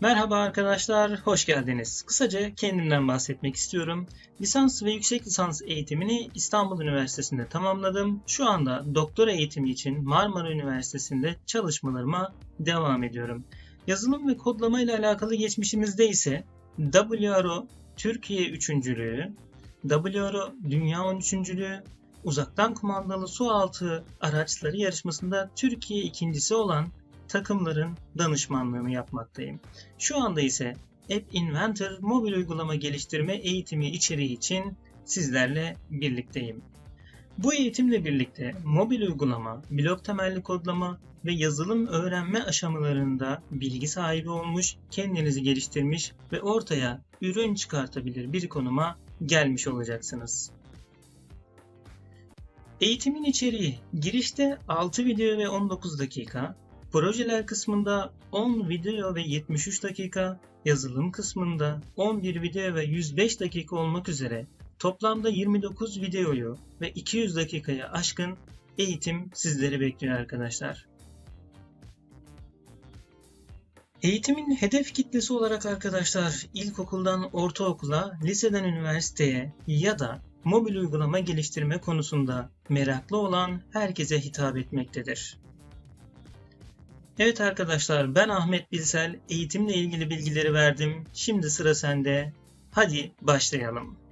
Merhaba arkadaşlar, hoş geldiniz. Kısaca kendimden bahsetmek istiyorum. Lisans ve yüksek lisans eğitimini İstanbul Üniversitesi'nde tamamladım. Şu anda doktora eğitimi için Marmara Üniversitesi'nde çalışmalarıma devam ediyorum. Yazılım ve kodlama ile alakalı geçmişimizde ise WRO Türkiye üçüncülüğü, WRO Dünya 13.lüğü, uzaktan kumandalı su altı araçları yarışmasında Türkiye ikincisi olan takımların danışmanlığını yapmaktayım. Şu anda ise App Inventor mobil uygulama geliştirme eğitimi içeriği için sizlerle birlikteyim. Bu eğitimle birlikte mobil uygulama, blok temelli kodlama ve yazılım öğrenme aşamalarında bilgi sahibi olmuş, kendinizi geliştirmiş ve ortaya ürün çıkartabilir bir konuma gelmiş olacaksınız. Eğitimin içeriği girişte 6 video ve 19 dakika, projeler kısmında 10 video ve 73 dakika, yazılım kısmında 11 video ve 105 dakika olmak üzere toplamda 29 videoyu ve 200 dakikaya aşkın eğitim sizleri bekliyor arkadaşlar. Eğitimin hedef kitlesi olarak arkadaşlar ilkokuldan ortaokula, liseden üniversiteye ya da mobil uygulama geliştirme konusunda meraklı olan herkese hitap etmektedir. Evet arkadaşlar ben Ahmet Bilsel eğitimle ilgili bilgileri verdim. Şimdi sıra sende. Hadi başlayalım.